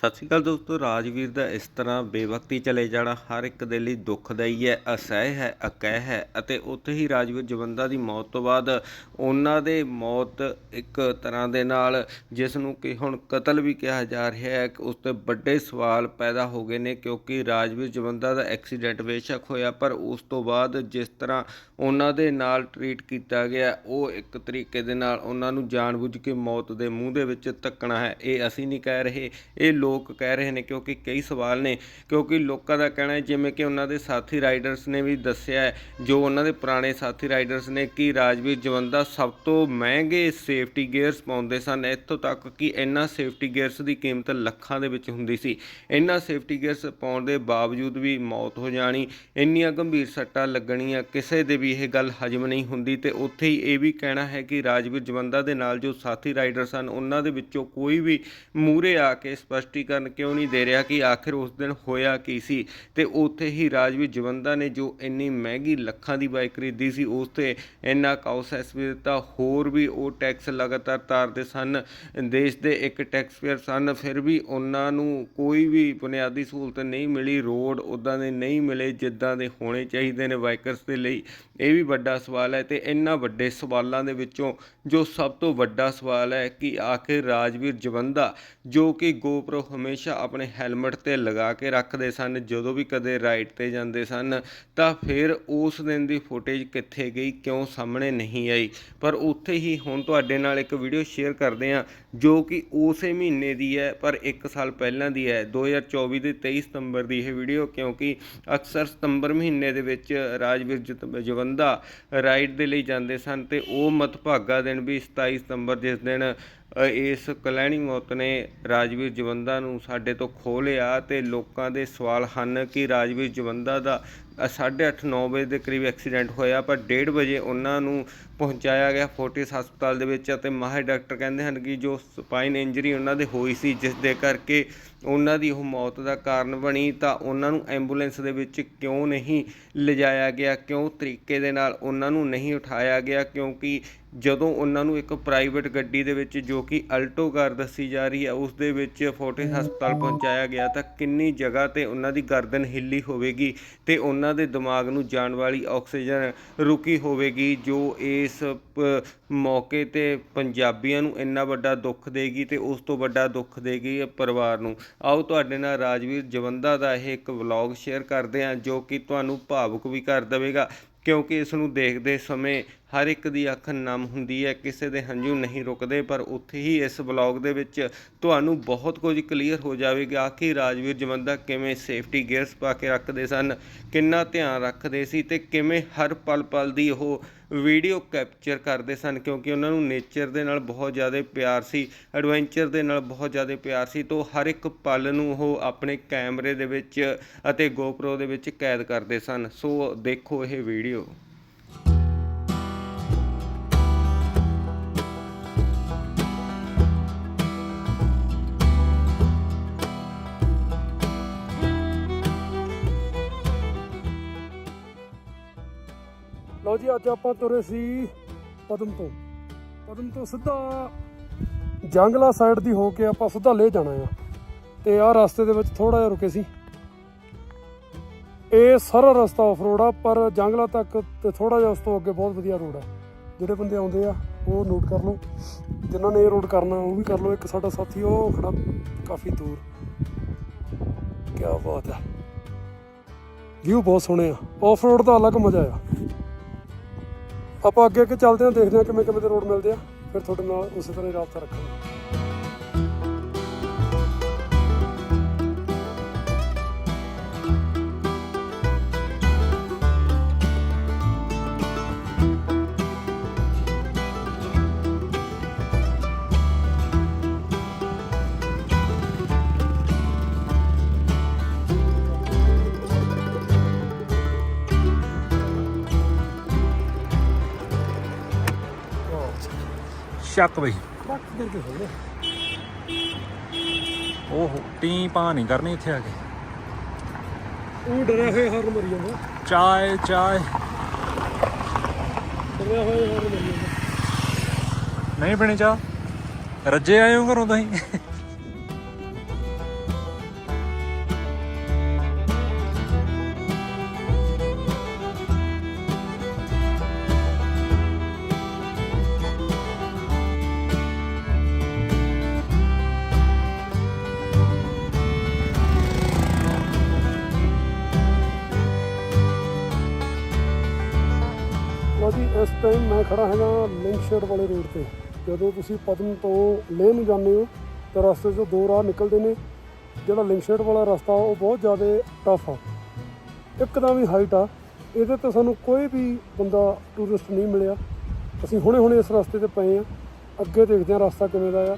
ਸਤਿ ਸ਼੍ਰੀ ਅਕਾਲ ਦੋਸਤੋ, ਰਾਜਵੀਰ ਦਾ ਇਸ ਤਰ੍ਹਾਂ ਬੇਵਕਤੀ ਚਲੇ ਜਾਣਾ ਹਰ ਇੱਕ ਦੇ ਲਈ ਦੁੱਖਦਾਈ ਹੈ, ਅਸਹਿ ਹੈ, ਅਕਹਿ ਹੈ ਅਤੇ ਉੱਥੇ ਹੀ ਰਾਜਵੀਰ ਜਵੰਦਾ ਦੀ ਮੌਤ ਤੋਂ ਬਾਅਦ ਉਹਨਾਂ ਦੇ ਮੌਤ ਇੱਕ ਤਰ੍ਹਾਂ ਦੇ ਨਾਲ ਜਿਸ ਨੂੰ ਕਿ ਹੁਣ ਕਤਲ ਵੀ ਕਿਹਾ ਜਾ ਰਿਹਾ ਹੈ ਉਸ ਤੇ ਵੱਡੇ ਸਵਾਲ ਪੈਦਾ ਹੋ ਗਏ ਨੇ ਕਿਉਂਕਿ ਰਾਜਵੀਰ ਜਵੰਦਾ ਦਾ ਐਕਸੀਡੈਂਟ ਬੇਸ਼ੱਕ ਹੋਇਆ, ਪਰ ਉਸ ਤੋਂ ਬਾਅਦ ਜਿਸ ਤਰ੍ਹਾਂ ਉਹਨਾਂ ਦੇ ਨਾਲ ਟਰੀਟ ਕੀਤਾ ਗਿਆ, ਉਹ ਇੱਕ ਤਰੀਕੇ ਦੇ ਨਾਲ ਉਹਨਾਂ ਨੂੰ ਜਾਣਬੁੱਝ ਕੇ ਮੌਤ ਦੇ ਮੂੰਹ ਦੇ ਵਿੱਚ ਧੱਕਣਾ ਹੈ। ਇਹ ਅਸੀਂ ਨਹੀਂ ਕਹਿ ਰਹੇ, ਇਹ ਲੋਕ ਕਹਿ ਰਹੇ ਨੇ ਕਿਉਂਕਿ ਕਈ ਸਵਾਲ ਨੇ, ਕਿਉਂਕਿ ਲੋਕਾਂ ਦਾ ਕਹਿਣਾ ਹੈ ਜਿਵੇਂ ਕਿ ਉਹਨਾਂ ਦੇ ਸਾਥੀ ਰਾਈਡਰਸ ਨੇ ਵੀ ਦੱਸਿਆ ਹੈ, ਜੋ ਉਹਨਾਂ ਦੇ ਪੁਰਾਣੇ ਸਾਥੀ ਰਾਈਡਰਸ ਨੇ ਕਿ ਰਾਜਵੀਰ ਜਵੰਦਾ ਸਭ ਤੋਂ ਮਹਿੰਗੇ ਸੇਫਟੀ ਗੇਅਰਸ ਪਾਉਂਦੇ ਸਨ, ਇੱਥੋਂ ਤੱਕ ਕਿ ਇਹਨਾਂ ਸੇਫਟੀ ਗੇਅਰਸ ਦੀ ਕੀਮਤ ਲੱਖਾਂ ਦੇ ਵਿੱਚ ਹੁੰਦੀ ਸੀ। ਇਹਨਾਂ ਸੇਫਟੀ ਗੇਅਰਸ ਪਾਉਣ ਦੇ ਬਾਵਜੂਦ ਵੀ ਮੌਤ ਹੋ ਜਾਣੀ, ਇੰਨੀਆਂ ਗੰਭੀਰ ਸੱਟਾਂ ਲੱਗਣੀਆਂ, ਕਿਸੇ ਦੇ ਵੀ ਇਹ ਗੱਲ ਹਜਮ ਨਹੀਂ ਹੁੰਦੀ ਤੇ ਉੱਥੇ ਹੀ ਇਹ ਵੀ ਕਹਿਣਾ ਹੈ ਕਿ ਰਾਜਵੀਰ ਜਵੰਦਾ ਦੇ ਨਾਲ ਜੋ ਸਾਥੀ ਰਾਈਡਰ ਸਨ ਉਹਨਾਂ ਦੇ ਵਿੱਚੋਂ ਕੋਈ ਵੀ ਮੂਰੇ ਆ ਕੇ ਸਪਸ਼ਟੀਕਰਨ ਕਿਉਂ ਨਹੀਂ ਦੇ ਰਿਹਾ? ਕਿ ਆਖਿਰ ਉਸ ਦਿਨ ਹੋਇਆ ਕੀ ਸੀ? ਤੇ ਉੱਥੇ ਹੀ ਰਾਜਵੀਰ ਜਵੰਦਾ ਨੇ ਜੋ ਇੰਨੀ ਮਹਿੰਗੀ ਲੱਖਾਂ ਦੀ ਬਾਈਕ ਖਰੀਦੀ ਸੀ, ਉਸ ਤੇ ਇੰਨਾ ਕਾਉਸੈਸ ਵੀ ਦਿੱਤਾ ਹੋਰ ਵੀ ਉਹ ਟੈਕਸ ਲਗਾਤਾਰ ਤਾਰਦੇ ਸਨ, ਦੇਸ਼ ਦੇ ਇੱਕ ਟੈਕਸਪੇਅਰ ਸਨ। ਫਿਰ ਵੀ ਉਹਨਾਂ ਨੂੰ ਕੋਈ ਵੀ ਬੁਨਿਆਦੀ ਸਹੂਲਤ ਨਹੀਂ ਮਿਲੀ, ਰੋਡ ਉਦਾਂ ਦੇ ਨਹੀਂ ਮਿਲੇ ਜਿੱਦਾਂ ਦੇ ਹੋਣੇ ਚਾਹੀਦੇ ਨੇ ਬਾਈਕਰਸ ਦੇ ਲਈ। ਇਹ ਵੀ ਵੱਡਾ ਸਵਾਲ ਹੈ ਤੇ ਇੰਨਾ ਵੱਡੇ ਸਵਾਲਾਂ ਦੇ ਵਿੱਚੋਂ ਜੋ ਸਭ ਤੋਂ ਵੱਡਾ ਸਵਾਲ ਹੈ ਕਿ ਆਖਿਰ ਰਾਜਵੀਰ ਜਵੰਦਾ, ਜੋ ਕਿ ਗੋਪਰੋ ਹਮੇਸ਼ਾ ਆਪਣੇ ਹੈਲਮਟ ਤੇ ਲਗਾ ਕੇ ਰੱਖਦੇ ਸਨ। ਜਦੋਂ ਵੀ ਕਦੇ ਰਾਈਡ ਤੇ ਜਾਂਦੇ ਸਨ, ਤਾਂ ਫਿਰ ਉਸ ਦਿਨ ਦੀ ਫੁਟੇਜ ਕਿੱਥੇ ਗਈ, ਕਿਉਂ ਸਾਹਮਣੇ ਨਹੀਂ ਆਈ? ਪਰ ਉੱਥੇ ਹੀ ਹੁਣ ਤੁਹਾਡੇ ਨਾਲ ਇੱਕ ਵੀਡੀਓ ਸ਼ੇਅਰ ਕਰਦੇ ਹਾਂ, ਜੋ ਕਿ ਉਸੇ ਮਹੀਨੇ ਦੀ ਹੈ, ਪਰ 1 ਸਾਲ ਪਹਿਲਾਂ ਦੀ ਹੈ। 2024 ਦੇ 23 ਸਤੰਬਰ ਦੀ ਇਹ ਵੀਡੀਓ, ਕਿਉਂਕਿ ਅਕਸਰ ਸਤੰਬਰ ਮਹੀਨੇ ਦੇ ਵਿੱਚ ਰਾਜਵੀਰ ਜਵੰਦਾ ਰਾਈਡ ਦੇ ਲਈ ਜਾਂਦੇ ਸਨ, ਤੇ ਉਹ ਮਤਭਾਗਾ ਦਿਨ ਵੀ 27 ਸਤੰਬਰ ਜਿਸ ਦਿਨ ਇਸ ਕਲਹਿਣੀ ਮੌਤ ਨੇ ਰਾਜਵੀਰ ਜਵੰਦਾ ਨੂੰ ਸਾਡੇ ਤੋਂ ਖੋਹ ਲਿਆ ਅਤੇ ਲੋਕਾਂ ਦੇ ਸਵਾਲ ਹਨ ਕਿ ਰਾਜਵੀਰ ਜਵੰਦਾ ਦਾ 8:30 9 ਵਜੇ ਦੇ ਕਰੀਬ ਐਕਸੀਡੈਂਟ ਹੋਇਆ, ਪਰ 1:30 ਵਜੇ ਉਹਨਾਂ ਨੂੰ ਪਹੁੰਚਾਇਆ ਗਿਆ ਫੋਰਟਿਸ ਹਸਪਤਾਲ ਦੇ ਵਿੱਚ ਅਤੇ ਮਾਹਿਰ ਡਾਕਟਰ ਕਹਿੰਦੇ ਹਨ ਕਿ ਜੋ ਸਪਾਈਨ ਇੰਜਰੀ ਉਹਨਾਂ ਦੇ ਹੋਈ ਸੀ, ਜਿਸ ਦੇ ਕਰਕੇ ਉਹਨਾਂ ਦੀ ਉਹ ਮੌਤ ਦਾ ਕਾਰਨ ਬਣੀ, ਤਾਂ ਉਹਨਾਂ ਨੂੰ ਐਂਬੂਲੈਂਸ ਦੇ ਵਿੱਚ ਕਿਉਂ ਨਹੀਂ ਲਿਜਾਇਆ ਗਿਆ, ਕਿਉਂ ਤਰੀਕੇ ਦੇ ਨਾਲ ਉਹਨਾਂ ਨੂੰ ਨਹੀਂ ਉਠਾਇਆ ਗਿਆ, ਕਿਉਂਕਿ ਜਦੋਂ ਉਹਨਾਂ ਨੂੰ ਇੱਕ ਪ੍ਰਾਈਵੇਟ ਗੱਡੀ ਦੇ ਵਿੱਚ ਜੋ ਕਿ ਅਲਟੋ ਕਾਰ ਦੱਸੀ ਜਾ ਰਹੀ ਹੈ, ਉਸ ਦੇ ਵਿੱਚ ਫੋਰਟਿਸ ਹਸਪਤਾਲ ਪਹੁੰਚਾਇਆ ਗਿਆ, ਤਾਂ ਕਿੰਨੀ ਜਗ੍ਹਾ ਤੇ ਉਹਨਾਂ ਦੀ ਗਰਦਨ ਹਿੱਲੀ ਹੋਵੇਗੀ ਤੇ ਉਹਨਾਂ ਦੇ ਦਿਮਾਗ ਨੂੰ ਜਾਣ ਵਾਲੀ ਆਕਸੀਜਨ ਰੁਕੀ ਹੋਵੇਗੀ, ਜੋ ਇਸ ਮੌਕੇ ਤੇ ਪੰਜਾਬੀਆਂ ਨੂੰ ਇੰਨਾ ਵੱਡਾ ਦੁੱਖ ਦੇਗੀ ਤੇ ਉਸ ਤੋਂ ਵੱਡਾ ਦੁੱਖ ਦੇਗੀ ਪਰਿਵਾਰ ਨੂੰ। ਆਓ ਤੁਹਾਡੇ ਨਾਲ ਰਾਜਵੀਰ ਜਵੰਦਾ ਦਾ ਇਹ ਇੱਕ ਵਲੌਗ ਸ਼ੇਅਰ ਕਰਦੇ ਹਾਂ, ਜੋ ਕਿ ਤੁਹਾਨੂੰ ਭਾਵੁਕ ਵੀ ਕਰ ਦੇਵੇਗਾ, ਕਿਉਂਕਿ ਇਸ ਨੂੰ ਦੇਖਦੇ ਸਮੇਂ ਹਰ ਇੱਕ ਦੀ ਅੱਖ ਨਮ ਹੁੰਦੀ ਹੈ, ਕਿਸੇ ਦੇ ਹੰਝੂ ਨਹੀਂ ਰੁਕਦੇ, ਪਰ ਉੱਥੇ ਹੀ ਇਸ ਵਲੌਗ ਦੇ ਵਿੱਚ ਤੁਹਾਨੂੰ ਬਹੁਤ ਕੁਝ ਕਲੀਅਰ ਹੋ ਜਾਵੇਗਾ। ਕਿ ਰਾਜਵੀਰ ਜਵੰਦਾ ਕਿਵੇਂ ਸੇਫਟੀ ਗੇਅਰਸ ਪਾ ਕੇ ਰੱਖਦੇ ਸਨ, ਕਿੰਨਾ ਧਿਆਨ ਰੱਖਦੇ ਸੀ ਤੇ ਕਿਵੇਂ ਹਰ ਪਲ ਪਲ ਦੀ ਉਹ ਵੀਡੀਓ ਕੈਪਚਰ ਕਰਦੇ ਸਨ, ਕਿਉਂਕਿ ਉਹਨਾਂ ਨੂੰ ਨੇਚਰ ਦੇ ਨਾਲ ਬਹੁਤ ਜ਼ਿਆਦਾ ਪਿਆਰ ਸੀ ਐਡਵੈਂਚਰ ਦੇ ਨਾਲ ਬਹੁਤ ਜ਼ਿਆਦਾ ਪਿਆਰ ਸੀ, ਤੋਂ ਹਰ ਇੱਕ ਪਲ ਨੂੰ ਉਹ ਆਪਣੇ ਕੈਮਰੇ ਦੇ ਵਿੱਚ ਅਤੇ ਗੋਪਰੋ ਦੇ ਵਿੱਚ ਕੈਦ ਕਰਦੇ ਸਨ। ਸੋ ਦੇਖੋ ਇਹ ਵੀਡੀਓ ਜੀ, ਅੱਜ ਆਪਾਂ ਤੁਰੇ ਸੀ ਪਦਮ ਤੋਂ ਪਦਮ ਤੋਂ ਸਿੱਧਾ ਜੰਗਲਾ ਸਾਈਡ ਦੀ ਹੋ ਕੇ ਆਪਾਂ ਸਿੱਧਾ ਲੈ ਜਾਣਾ ਆ। ਤੇ ਆਹ ਰਸਤੇ ਦੇ ਵਿੱਚ ਥੋੜਾ ਜਿਹਾ ਰੁਕੇ ਸੀ। ਇਹ ਸਾਰਾ ਰਸਤਾ ਆਫ ਰੋਡ ਆ, ਪਰ ਜੰਗਲਾ ਤੱਕ ਤੇ ਥੋੜਾ ਜਿਹਾ ਉਸ ਤੋਂ ਅੱਗੇ ਬਹੁਤ ਵਧੀਆ ਰੋਡ ਆ। ਜਿਹੜੇ ਬੰਦੇ ਆਉਂਦੇ ਆ, ਉਹ ਨੋਟ ਕਰ ਲਓ। ਜਿਨ੍ਹਾਂ ਨੇ ਇਹ ਰੋਡ ਕਰਨਾ, ਉਹ ਵੀ ਕਰ ਲਓ। ਇੱਕ ਸਾਡਾ ਸਾਥੀ, ਉਹ ਖੜਾ ਕਾਫੀ ਦੂਰ। ਕੀ ਬਾਤ ਹੈ ਵਿਊ ਬਹੁਤ ਸੋਹਣੇ ਆ। ਆਫ ਰੋਡ ਦਾ ਅਲੱਗ ਮਜ਼ਾ ਆ। ਆਪਾਂ ਅੱਗੇ ਅੱਗੇ ਚੱਲਦੇ ਹਾਂ, ਦੇਖਦੇ ਹਾਂ ਕਿਵੇਂ ਕਿਵੇਂ ਦੇ ਰੋਡ ਮਿਲਦੇ ਆ, ਫਿਰ ਤੁਹਾਡੇ ਨਾਲ ਉਸੇ ਤਰ੍ਹਾਂ ਹੀ ਰਾਬਤਾ ਰੱਖਾਂਗੇ। ਸ਼ੱਕ ਬਈ। ਕਰਕੇ ਉਹ ਟੀ ਪਾ ਨਹੀਂ ਕਰਨੀ ਇੱਥੇ ਆ ਕੇ। ਉਹ ਡਰਿਆ ਹੋਇਆ ਹਰਨ ਮਰੀ ਜਾਂਦਾ। ਚਾਏ ਚਾਏ। ਡਰਿਆ ਹੋਇਆ ਹਰਨ ਮਰੀ ਜਾਂਦਾ। ਨਹੀਂ ਪੀਣੀ ਚਾਹ। ਰੱਜੇ ਆਏ ਹੋ ਘਰੋਂ ਤੁਸੀਂ? ਇਸ ਟਾਈਮ ਮੈਂ ਖੜਾ ਹੈਗਾ ਲਿੰਕਸ਼ੇਡ ਵਾਲੇ ਰੋਡ ਤੇ। ਜਦੋਂ ਤੁਸੀਂ ਪਦਮ ਤੋਂ ਲੇਹ ਨੂੰ ਜਾਂਦੇ ਹੋ, ਤਾਂ ਰਸਤੇ 'ਚੋਂ ਦੋ ਰਾਹ ਨਿਕਲਦੇ ਨੇ। ਜਿਹੜਾ ਲਿੰਕਸ਼ੇਟ ਵਾਲਾ ਰਸਤਾ, ਉਹ ਬਹੁਤ ਜ਼ਿਆਦਾ ਟਫ ਆ। ਇੱਕਦਮ ਹੀ ਹਾਈਟ ਆ। ਇਹਦੇ ਤੇ ਸਾਨੂੰ ਕੋਈ ਵੀ ਬੰਦਾ ਟੂਰਿਸਟ ਨਹੀਂ ਮਿਲਿਆ। ਅਸੀਂ ਹੁਣੇ ਹੁਣੇ ਇਸ ਰਸਤੇ ਤੇ ਪਏ ਆ। ਅੱਗੇ ਦੇਖਦੇ ਆ ਰਸਤਾ ਕਿਵੇਂ ਦਾ ਆ।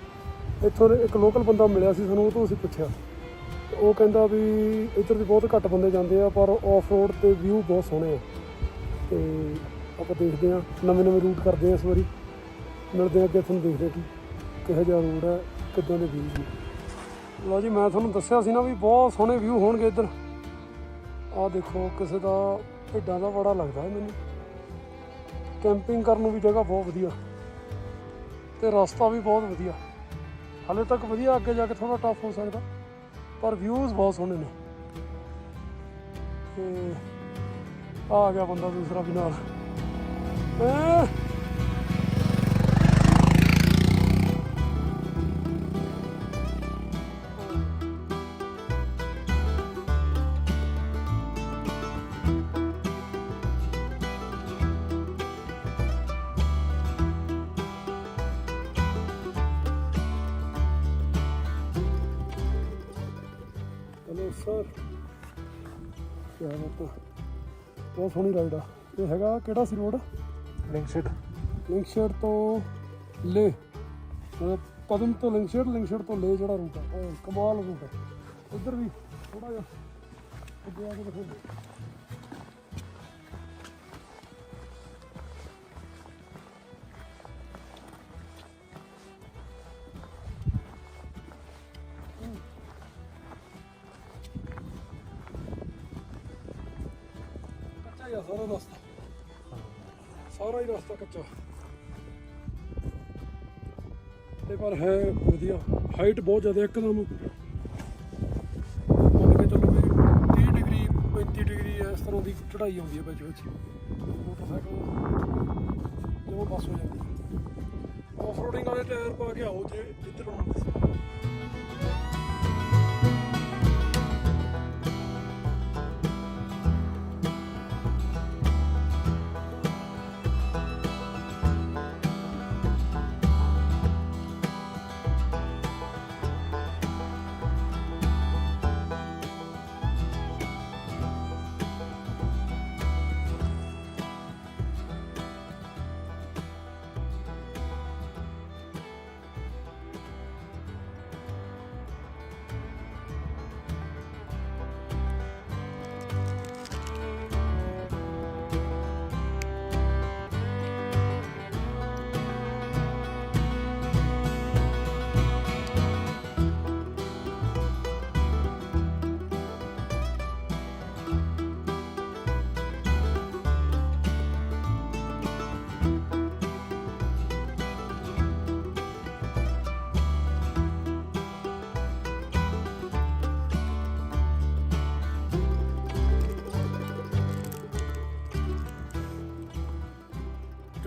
ਇੱਥੋਂ ਇੱਕ ਲੋਕਲ ਬੰਦਾ ਮਿਲਿਆ ਸੀ ਸਾਨੂੰ, ਉਹ ਤੋਂ ਅਸੀਂ ਪੁੱਛਿਆ। ਉਹ ਕਹਿੰਦਾ ਵੀ ਇੱਧਰ ਦੀ ਬਹੁਤ ਘੱਟ ਬੰਦੇ ਜਾਂਦੇ ਆ, ਪਰ ਆਫ ਰੋਡ ਤੇ ਵਿਊ ਬਹੁਤ ਸੋਹਣੇ ਆ। ਤੇ ਆਪਾਂ ਦੇਖਦੇ ਹਾਂ, ਨਵੇਂ ਨਵੇਂ ਰੂਟ ਕਰਦੇ ਹਾਂ ਇਸ ਵਾਰੀ। ਮਿਲਦੇ ਹਾਂ ਅੱਗੇ, ਤੁਹਾਨੂੰ ਦੇਖਦੇ ਆ ਕਿ ਕਿਹੋ ਜਿਹਾ ਰੂਟ ਹੈ, ਕਿੱਦਾਂ ਦੇ ਵਿਊ ਨੇ। ਲਓ ਜੀ, ਮੈਂ ਤੁਹਾਨੂੰ ਦੱਸਿਆ ਸੀ ਨਾ ਵੀ ਬਹੁਤ ਸੋਹਣੇ ਵਿਊ ਹੋਣਗੇ ਇੱਧਰ। ਆਹ ਦੇਖੋ, ਕਿਸੇ ਦਾ ਭੇਡਾਂ ਦਾ ਬੜਾ ਲੱਗਦਾ ਹੈ ਮੈਨੂੰ। ਕੈਂਪਿੰਗ ਕਰਨ ਨੂੰ ਵੀ ਜਗ੍ਹਾ ਬਹੁਤ ਵਧੀਆ। ਤੇ ਰਸਤਾ ਵੀ ਬਹੁਤ ਵਧੀਆ। ਹਾਲੇ ਤੱਕ ਵਧੀਆ ਅੱਗੇ ਜਾ ਕੇ ਥੋੜਾ ਟਫ ਹੋ ਸਕਦਾ, ਪਰ ਵਿਊਜ਼ ਬਹੁਤ ਸੋਹਣੇ ਨੇ। ਤੇ ਆ ਗਿਆ ਬੰਦਾ ਦੂਸਰਾ ਵੀ ਨਾਲ। ਹੈਂ। ਹੈਲੋ ਸਰ ਕੀ ਬਾਤ ਹੈ ਬਹੁਤ ਸੋਹਣੀ ਰਾਈਡ ਆ ਇਹ ਹੈਗਾ ਕਿਹੜਾ ਸੀ ਰੋਡ ਲਿੰਕਸ਼ਿਟ ਲਿੰਕਸ਼ੇਡ ਤੋਂ ਲੇ ਮਤਲਬ ਪਦਮ ਤੋਂ ਲਿੰਕਸ਼ੇਡ ਲਿੰਕਸ਼ੇਡ ਤੋਂ ਲੇ ਜਿਹੜਾ ਰੂਟ ਆ ਉਹ ਕਮਾਲ ਰੂਟ ਆ ਇੱਧਰ ਵੀ ਥੋੜਾ ਜਿਹਾ ਅੱਗੇ ਆ ਕੇ ਦੇਖੋ ਕੱਚਾ ਹੀ ਆ ਸਾਰਾ ਰਸਤਾ ਸਾਰਾ ਹੀ ਰਸਤਾ ਕੱਚਾ। ਤੇ ਪਰ ਹੈ ਵਧੀਆ। ਹਾਈਟ ਬਹੁਤ ਜ਼ਿਆਦਾ ਇੱਕਦਮ। ਮੰਨ ਕੇ ਚੱਲੋ ਵੀ 30 ਡਿਗਰੀ 35 ਡਿਗਰੀ ਇਸ ਤਰ੍ਹਾਂ ਦੀ ਚੜ੍ਹਾਈ ਆਉਂਦੀ ਹੈ ਵਿੱਚ ਵਿੱਚ ਮੋਟਰਸਾਈਕਲ ਜਦੋਂ ਬੱਸ ਹੋ ਜਾਂਦੀ ਹੈ। ਆਫ ਰੋਡਿੰਗ ਵਾਲੇ ਟਾਇਰ ਪਾ ਕੇ ਆਓ ਜੇ ਜਿੱਧਰ ਆਉਣਾ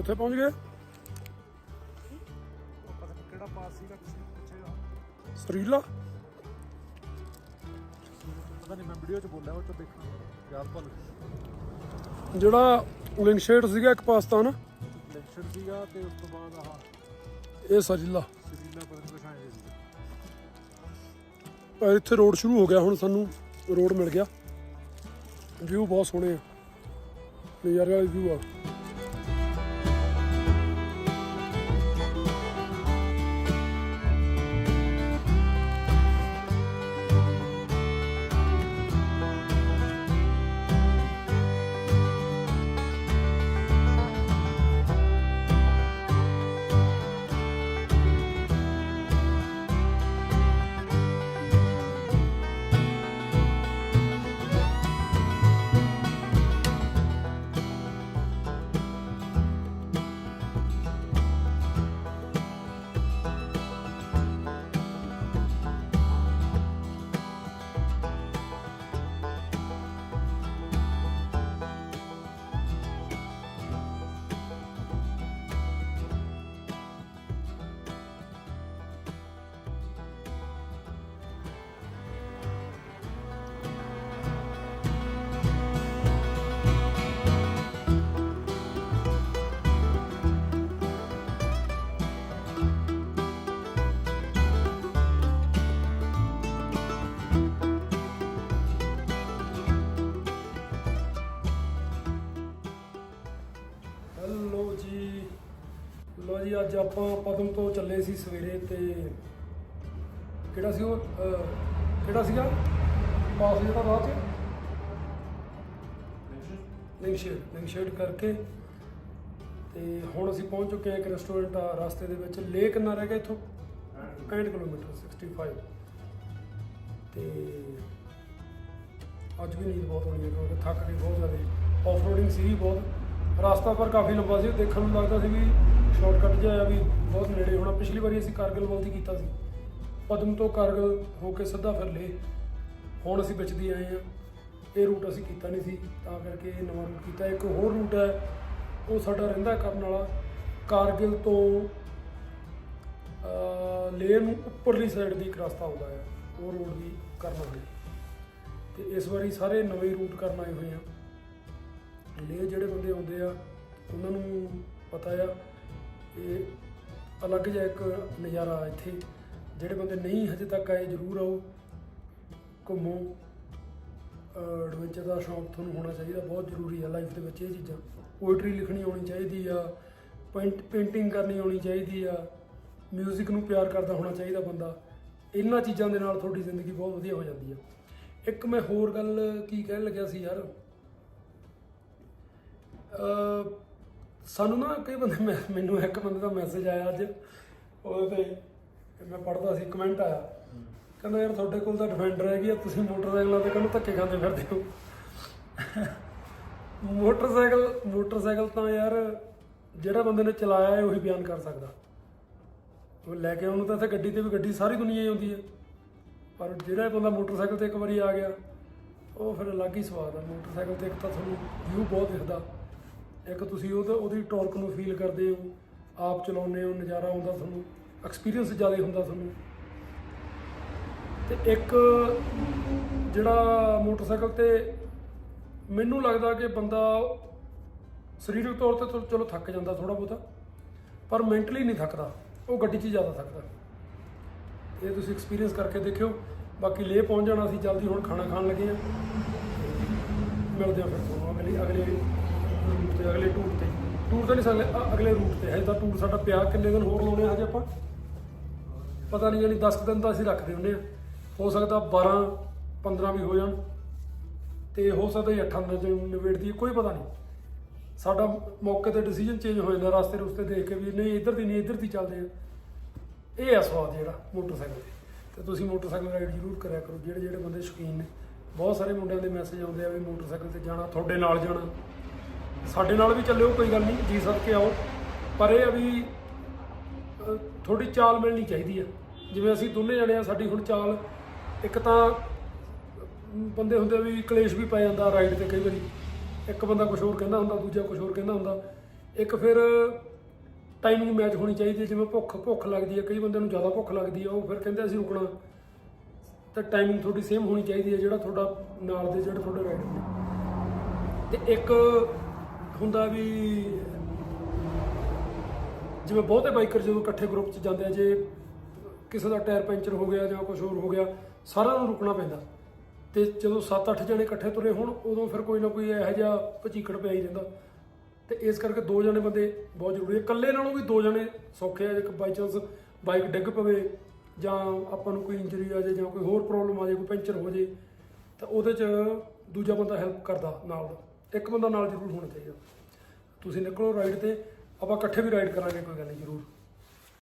ਕਿੱਥੇ ਪਹੁੰਚ ਗਏ? ਪਤਾ ਨਹੀਂ ਕਿਹੜਾ ਪਾਸ ਸੀਗਾ ਕਿਸੇ ਨੇ ਪੁੱਛਿਆ ਸਰੀਲਾ? ਪਤਾ ਨਹੀਂ ਮੈਂ ਵੀਡੀਓ 'ਚ ਬੋਲਿਆ ਉਹ ਤੋਂ ਦੇਖਣਾ। ਯਾਦ ਭੁੱਲ ਗਿਆ ਜਿਹੜਾ ਸੀਗਾ ਇੱਕ ਪਾਕਿਸਤਾਨ ਲਿੰਕਸ਼ਿਟ ਸੀਗਾ ਤੇ ਉਸ ਤੋਂ ਬਾਅਦ ਆਹ ਇਹ ਸਰੀਲਾ। ਸਰੀਲਾ ਪਤਾ ਨਹੀਂ ਕੁਛ ਆਏ ਸੀ ਪਰ ਇੱਥੇ ਰੋਡ ਸ਼ੁਰੂ ਹੋ ਗਿਆ ਹੁਣ ਸਾਨੂੰ ਰੋਡ ਮਿਲ ਗਿਆ। ਵਿਊ ਬਹੁਤ ਸੋਹਣੇ ਆ। ਨਜ਼ਾਰੇ ਵਾਲੇ ਵਿਊ ਆ। ਜੀ, ਅੱਜ ਆਪਾਂ ਪਦਮ ਤੋਂ ਚੱਲੇ ਸੀ ਸਵੇਰੇ ਤੇ ਕਿਹੜਾ ਸੀ ਉਹ? ਕਿਹੜਾ ਸੀਗਾ? ਪਾਸ ਜਿਹੜਾ ਰਾਹ 'ਚ? ਲਿੰਕਸ਼ੇਡ ਲਿੰਕਸ਼ੇਡ ਕਰਕੇ। ਤੇ ਹੁਣ ਅਸੀਂ ਪਹੁੰਚ ਚੁੱਕੇ ਹਾਂ ਇੱਕ ਰੈਸਟੋਰੈਂਟ ਆ ਰਸਤੇ ਦੇ ਵਿੱਚ। ਲੇ ਕਿੰਨਾ ਰਹਿ ਗਿਆ ਇੱਥੋਂ? 65 ਕਿਲੋਮੀਟਰ 65 ਤੇ ਅੱਜ ਵੀ ਨੀਂਦ ਬਹੁਤ ਹੋਣੀ ਹੈ, ਕਿਉਂਕਿ ਥੱਕ ਗਏ ਬਹੁਤ ਜ਼ਿਆਦਾ ਆਫ ਰੋਡਿੰਗ ਸੀ ਬਹੁਤ। ਰਸਤਾ ਪਰ ਕਾਫੀ ਲੰਬਾ ਸੀ, ਦੇਖਣ ਨੂੰ ਲੱਗਦਾ ਸੀ ਵੀ ਸ਼ਾਰਟਕਟ ਜਿਹਾ ਆ ਵੀ ਬਹੁਤ ਨੇੜੇ ਹੋਣਾ। ਪਿਛਲੀ ਵਾਰੀ ਅਸੀਂ ਕਾਰਗਿਲ ਵੱਲ ਹੀ ਕੀਤਾ ਸੀ। ਪਦਮ ਤੋਂ ਕਾਰਗਿਲ ਹੋ ਕੇ ਸਿੱਧਾ ਫਿਰ ਲੇ ਹੁਣ ਅਸੀਂ ਵਿੱਚ ਦੀ ਆਏ ਆ ਇਹ ਰੂਟ ਅਸੀਂ ਕੀਤਾ ਨਹੀਂ ਸੀ, ਤਾਂ ਕਰਕੇ ਇਹ ਨਵਾਂ ਰੂਟ ਕੀਤਾ। ਇੱਕ ਹੋਰ ਰੂਟ ਹੈ, ਉਹ ਸਾਡਾ ਰਹਿੰਦਾ ਕਰਨ ਵਾਲਾ। ਕਾਰਗਿਲ ਤੋਂ ਲੇਹ ਨੂੰ ਉੱਪਰਲੀ ਸਾਈਡ ਦੀ ਇੱਕ ਰਸਤਾ ਆਉਂਦਾ ਹੈ। ਉਹ ਰੂਟ ਵੀ ਕਰਨਾ ਹੈ। ਤੇ ਇਸ ਵਾਰੀ ਸਾਰੇ ਨਵੇਂ ਰੂਟ ਕਰਨ ਆਏ ਹੋਏ ਆ ਲੇਹ ਜਿਹੜੇ ਬੰਦੇ ਆਉਂਦੇ ਆ, ਉਹਨਾਂ ਨੂੰ ਪਤਾ ਆ ਇਹ ਅਲੱਗ ਜਿਹਾ ਇੱਕ ਨਜ਼ਾਰਾ ਇੱਥੇ। ਜਿਹੜੇ ਬੰਦੇ ਨਹੀਂ ਹਜੇ ਤੱਕ ਆਏ, ਜ਼ਰੂਰ ਆਓ, ਘੁੰਮੋ। ਐਡਵੈਂਚਰ ਦਾ ਸ਼ੌਂਕ ਤੁਹਾਨੂੰ ਹੋਣਾ ਚਾਹੀਦਾ, ਬਹੁਤ ਜ਼ਰੂਰੀ ਹੈ ਲਾਈਫ ਦੇ ਵਿੱਚ ਇਹ ਚੀਜ਼ਾਂ। ਪੋਇਟਰੀ ਲਿਖਣੀ ਆਉਣੀ ਚਾਹੀਦੀ ਆ ਪੇਂਟ ਪੇਂਟਿੰਗ ਕਰਨੀ ਆਉਣੀ ਚਾਹੀਦੀ ਆ 뮤직 ਨੂੰ ਪਿਆਰ ਕਰਦਾ ਹੋਣਾ ਚਾਹੀਦਾ ਬੰਦਾ। ਇਹਨਾਂ ਚੀਜ਼ਾਂ ਦੇ ਨਾਲ ਤੁਹਾਡੀ ਜ਼ਿੰਦਗੀ ਬਹੁਤ ਵਧੀਆ ਹੋ ਜਾਂਦੀ ਆ। ਇੱਕ ਮੈਂ ਹੋਰ ਗੱਲ ਕੀ ਕਹਿਣ ਲੱਗਿਆ ਸੀ ਯਾਰ ਸਾਨੂੰ ਨਾ ਕਈ ਬੰਦੇ ਮੈਂ ਮੈਨੂੰ ਇੱਕ ਬੰਦੇ ਦਾ ਮੈਸੇਜ ਆਇਆ ਅੱਜ। ਉਹਦੇ ਤੇ ਮੈਂ ਪੜ੍ਹਦਾ ਸੀ ਕਮੈਂਟ ਆਇਆ। ਕਹਿੰਦਾ, ਯਾਰ ਤੁਹਾਡੇ ਕੋਲ ਤਾਂ ਡਿਫੈਂਡਰ ਹੈਗੀ ਆ, ਤੁਸੀਂ ਮੋਟਰਸਾਈਕਲਾਂ ਤੇ ਕਹਿੰਦੇ ਧੱਕੇ ਖਾਂਦੇ ਫਿਰਦੇ ਹੋ? ਮੋਟਰਸਾਈਕਲ ਮੋਟਰਸਾਈਕਲ ਤਾਂ ਯਾਰ ਜਿਹੜਾ ਬੰਦੇ ਨੇ ਚਲਾਇਆ ਹੈ, ਉਹੀ ਬਿਆਨ ਕਰ ਸਕਦਾ। ਉਹ ਲੈ ਕੇ ਉਹਨੂੰ ਤਾਂ ਇੱਥੇ ਗੱਡੀ ਤੇ ਵੀ ਗੱਡੀ ਸਾਰੀ ਦੁਨੀਆ ਹੀ ਆਉਂਦੀ ਹੈ। ਪਰ ਜਿਹੜਾ ਬੰਦਾ ਮੋਟਰਸਾਈਕਲ ਤੇ ਇੱਕ ਵਾਰੀ ਆ ਗਿਆ, ਉਹ ਫਿਰ ਅਲੱਗ ਹੀ ਸਵਾਦ ਆ। ਮੋਟਰਸਾਈਕਲ ਤੇ ਇੱਕ ਤਾਂ ਤੁਹਾਨੂੰ ਵਿਊ ਬਹੁਤ ਦਿਖਦਾ। ਇੱਕ ਤੁਸੀਂ ਉਹਦਾ ਉਹਦੀ ਟਾਰਕ ਨੂੰ ਫੀਲ ਕਰਦੇ ਹੋ, ਆਪ ਚਲਾਉਂਦੇ ਹੋ, ਨਜ਼ਾਰਾ ਆਉਂਦਾ ਤੁਹਾਨੂੰ ਐਕਸਪੀਰੀਅੰਸ ਜ਼ਿਆਦਾ ਹੁੰਦਾ ਤੁਹਾਨੂੰ। ਤੇ ਇੱਕ ਜਿਹੜਾ ਮੋਟਰਸਾਈਕਲ ਤੇ ਮੈਨੂੰ ਲੱਗਦਾ ਕਿ ਬੰਦਾ ਸਰੀਰਕ ਤੌਰ ਤੇ ਚਲੋ ਥੱਕ ਜਾਂਦਾ ਥੋੜਾ ਬਹੁਤਾ, ਪਰ ਮੈਂਟਲੀ ਨਹੀਂ ਥੱਕਦਾ, ਉਹ ਗੱਡੀ 'ਚ ਹੀ ਜ਼ਿਆਦਾ ਥੱਕਦਾ। ਇਹ ਤੁਸੀਂ ਐਕਸਪੀਰੀਅੰਸ ਕਰਕੇ ਦੇਖਿਓ, ਬਾਕੀ ਲੇਹ ਪਹੁੰਚ ਜਾਣਾ ਅਸੀਂ, ਜਲਦੀ ਹੁਣ ਖਾਣਾ ਖਾਣ ਲੱਗੇ ਆ ਮਿਲਦੇ ਆ ਫਿਰ ਤੁਹਾਨੂੰ ਅਗਲੇ ਅਗਲੇ ਰੂਟ ਤੇ, ਅਗਲੇ ਟੂਰ ਤੇ। ਟੂਰ ਤੇ ਨਹੀਂ ਸਕਦੇ ਅਗਲੇ ਰੂਟ ਤੇ। ਹਜੇ ਤਾਂ ਟੂਰ ਸਾਡਾ ਪਿਆ, ਕਿੰਨੇ ਦਿਨ ਹੋਰ ਲਾਉਣੇ ਆ ਹਜੇ ਆਪਾਂ? ਪਤਾ ਨਹੀਂ ਯਾਨੀ 10 ਕੁ ਦਿਨ ਤਾਂ ਅਸੀਂ ਰੱਖਦੇ ਹੁੰਦੇ ਆ। ਹੋ ਸਕਦਾ 12 15 ਵੀ ਹੋ ਜਾਣ। ਤੇ ਹੋ ਸਕਦਾ ਹੀ 8 ਦਿਨ ਚ ਨਿਬੇੜਦੀ ਕੋਈ ਪਤਾ ਨਹੀਂ। ਸਾਡਾ ਮੌਕੇ ਤੇ ਡਿਸੀਜਨ ਚੇਂਜ ਹੋ ਜਾਂਦਾ, ਰਸਤੇ ਰੁਸਤੇ ਦੇਖ ਕੇ ਵੀ ਨਹੀਂ, ਇੱਧਰ ਦੀ ਨਹੀਂ, ਇੱਧਰ ਦੀ ਚੱਲਦੇ ਆ। ਇਹ ਆ ਸਵਾਦ ਜਿਹੜਾ, ਮੋਟਰਸਾਈਕਲ ਤੇ। ਤੇ ਤੁਸੀਂ ਮੋਟਰਸਾਈਕਲ ਰਾਈਡ ਜ਼ਰੂਰ ਕਰਿਆ ਕਰੋ ਜਿਹੜੇ ਜਿਹੜੇ ਬੰਦੇ ਸ਼ੌਕੀਨ ਨੇ। ਬਹੁਤ ਸਾਰੇ ਮੁੰਡਿਆਂ ਦੇ ਮੈਸੇਜ ਆਉਂਦੇ ਆ ਵੀ ਮੋਟਰਸਾਈਕਲ ਤੇ ਜਾਣਾ, ਤੁਹਾਡੇ ਨਾਲ ਜਾਣਾ। ਸਾਡੇ ਨਾਲ ਵੀ ਚੱਲਿਓ ਕੋਈ ਗੱਲ ਨਹੀਂ ਜੀ ਸਦ ਕੇ ਆਓ। ਪਰ ਇਹ ਆ ਵੀ ਅਹ, ਥੋੜੀ ਚਾਲ ਮਿਲਣੀ ਚਾਹੀਦੀ ਆ। ਜਿਵੇਂ ਅਸੀਂ ਦੋਨੇ ਜਣੇ ਆ ਸਾਡੀ ਹੁਣ ਚਾਲ ਇੱਕ ਤਾਂ ਬੰਦੇ ਹੁੰਦੇ ਵੀ ਕਲੇਸ਼ ਵੀ ਪੈ ਜਾਂਦਾ ਰਾਈਡ ਤੇ ਕਈ ਵਾਰੀ। ਇੱਕ ਬੰਦਾ ਕੁਝ ਹੋਰ ਕਹਿੰਦਾ ਹੁੰਦਾ ਦੂਜਾ ਕੁਝ ਹੋਰ ਕਹਿੰਦਾ ਹੁੰਦਾ। ਇੱਕ ਫਿਰ ਟਾਈਮਿੰਗ ਮੈਚ ਹੋਣੀ ਚਾਹੀਦੀ ਹੈ ਜਿਵੇਂ ਭੁੱਖ ਭੁੱਖ ਲੱਗਦੀ ਹੈ ਕਈ ਬੰਦਿਆਂ ਨੂੰ ਜ਼ਿਆਦਾ ਭੁੱਖ ਲੱਗਦੀ ਹੈ ਉਹ ਫਿਰ ਕਹਿੰਦੇ ਅਸੀਂ ਰੁਕਣਾ। ਤਾਂ ਟਾਈਮਿੰਗ ਤੁਹਾਡੀ ਸੇਮ ਹੋਣੀ ਚਾਹੀਦੀ ਹੈ ਜਿਹੜਾ ਤੁਹਾਡਾ ਨਾਲ ਦੇ ਜਿਹੜਾ ਤੁਹਾਡੇ ਰਾਈਡ ਨੇ ਤੇ ਇੱਕ ਹੁੰਦਾ ਵੀ ਜਿਵੇਂ ਬਹੁਤੇ ਬਾਈਕਰ ਜਦੋਂ ਇਕੱਠੇ ਗਰੁੱਪ 'ਚ ਜਾਂਦੇ ਆ, ਜੇ ਕਿਸੇ ਦਾ ਟਾਇਰ ਪੈਂਚਰ ਹੋ ਗਿਆ ਜਾਂ ਕੁਝ ਹੋਰ ਹੋ ਗਿਆ, ਸਾਰਿਆਂ ਨੂੰ ਰੁਕਣਾ ਪੈਂਦਾ। ਤੇ ਜਦੋਂ 7-8 ਜਣੇ ਇਕੱਠੇ ਤੁਰੇ ਹੋਣ, ਉਦੋਂ ਫਿਰ ਕੋਈ ਨਾ ਕੋਈ ਇਹੋ ਜਿਹਾ ਭਚੀਕੜ ਪਿਆ ਹੀ ਰਹਿੰਦਾ ਤੇ ਇਸ ਕਰਕੇ ਦੋ ਜਣੇ ਬੰਦੇ ਬਹੁਤ ਜ਼ਰੂਰੀ ਹੈ ਇਕੱਲੇ ਨਾਲੋਂ ਵੀ ਦੋ ਜਣੇ ਸੌਖੇ ਆ, ਜੇ ਬਾਈ ਚਾਂਸ ਬਾਈਕ ਡਿੱਗ ਪਵੇ ਜਾਂ ਆਪਾਂ ਨੂੰ ਕੋਈ ਇੰਜਰੀ ਆ ਜਾਏ ਜਾਂ ਕੋਈ ਹੋਰ ਪ੍ਰੋਬਲਮ ਆ ਜਾਏ ਕੋਈ ਪੈਂਚਰ ਹੋ ਜਾਏ ਤਾਂ ਉਹਦੇ 'ਚ ਦੂਜਾ ਬੰਦਾ ਹੈਲਪ ਕਰਦਾ ਨਾਲ ਇੱਕ ਬੰਦਾ ਨਾਲ ਜ਼ਰੂਰ ਹੋਣਾ ਚਾਹੀਦਾ। ਤੁਸੀਂ ਨਿਕਲੋ ਰਾਈਡ ਤੇ, ਆਪਾਂ ਇਕੱਠੇ ਵੀ ਰਾਈਡ ਕਰਾਂਗੇ, ਕੋਈ ਗੱਲ ਨਹੀਂ, ਜ਼ਰੂਰ।